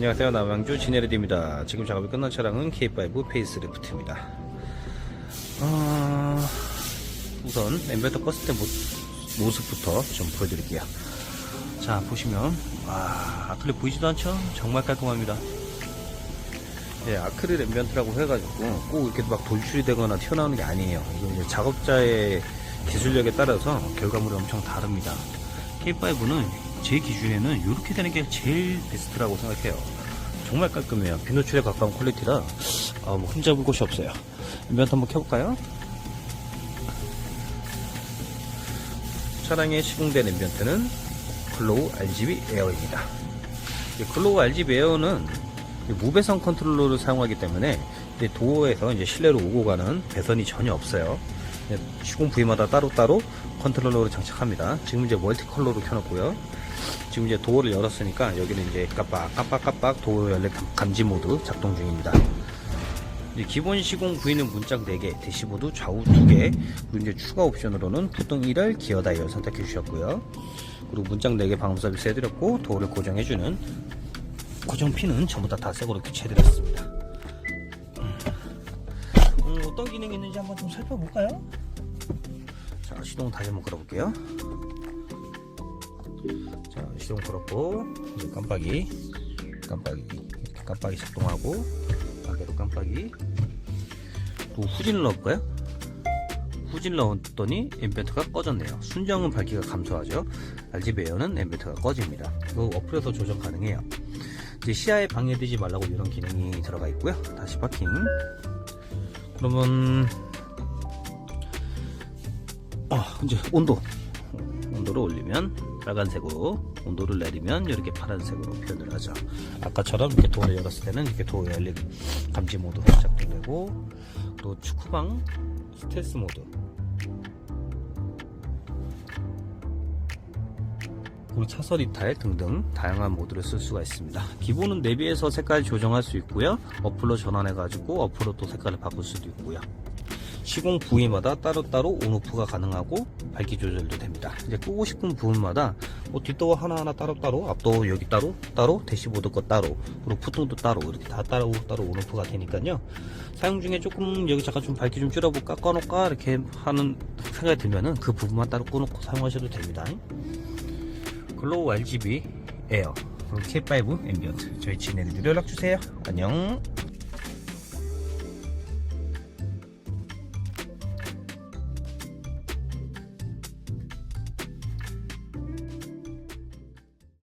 안녕하세요. 남양주 진에르디입니다. 지금 작업이 끝난 차량은 K5 페이스리프트입니다. 어, 우선 엠베터 껐을 때 모, 모습부터 좀 보여드릴게요. 자 보시면 와 아크릴 보이지도 않죠? 정말 깔끔합니다. 네, 아크릴 앰비언트라고 해가지고 꼭 이렇게 막 돌출이 되거나 튀어나오는 게 아니에요. 이거 이제 작업자의 기술력에 따라서 결과물이 엄청 다릅니다. K5는 제 기준에는 이렇게 되는 게 제일 베스트라고 생각해요. 정말 깔끔해요. 비노출에 가까운 퀄리티라 아, 뭐 흠잡을 곳이 없어요. 앰비언트 한번 켜볼까요? 차량에 시공된 앰비언트는 글로우 RGB 에어입니다. 이 글로우 RGB 에어는 이 무배선 컨트롤러를 사용하기 때문에 도어에서 이제 실내로 오고 가는 배선이 전혀 없어요. 시공 부위마다 따로따로 컨트롤러를 장착합니다. 지금 이제 멀티 컬러로 켜놨고요. 지금 이제 도어를 열었으니까 여기는 이제 깜빡 깜빡 깜빡 도어 열림 감지 모드 작동 중입니다. 기본 시공 부위는 문짝 4개, 대시보드 좌우 2개, 그리고 이제 추가 옵션으로는 부동 1열 기어 다이얼 선택해 주셨고요. 그리고 문짝 4개 방음 서비스 해드렸고 도어를 고정해주는 고정 핀은 전부 다 다 새거로 교체해드렸습니다. 음, 어떤 기능이 있는지 한번 좀 살펴볼까요? 자 시동 다시 한번 걸어볼게요. 자 시동 걸었고 이제 깜빡이 깜빡이 이렇게 깜빡이 작동하고 반대로 깜빡이. 또 후진을 넣을까요? 후진을 넣었더니 앰비언트가 꺼졌네요. 순정은 밝기가 감소하죠. RGB 에어는 앰비언트가 꺼집니다. 이거 어플에서 조정 가능해요. 이제 시야에 방해되지 말라고 이런 기능이 들어가 있고요. 다시 파킹. 그러면 어, 이제 온도. 온도를 올리면 빨간색으로 온도를 내리면 이렇게 파란색으로 표현을 하죠. 아까처럼 이렇게 도어를 열었을 때는 이렇게 도어 열림 감지 모드가 작동되고 또 축구방 스텔스 모드. 그리고 차선 이탈 등등 다양한 모드를 쓸 수가 있습니다. 기본은 내비에서 색깔 조정할 수 있고요. 어플로 전환해 가지고 어플로 또 색깔을 바꿀 수도 있고요 시공 부위마다 따로따로 온오프가 가능하고 밝기 조절도 됩니다. 이제 끄고 싶은 부분마다 뭐 뒷도어 하나하나 따로따로 앞도어 여기 따로 따로 대시보드 거 따로 그리고 푸통도 따로 이렇게 다 따로 따로 온오프가 되니까요. 사용 중에 조금 여기 잠깐 좀 밝기 좀 줄여볼까 꺼놓을까 이렇게 하는 생각이 들면은 그 부분만 따로 꺼놓고 사용하셔도 됩니다. 글로우 RGB 에어 그리고 K5 앰비언트 저희 진행을 연락주세요. 안녕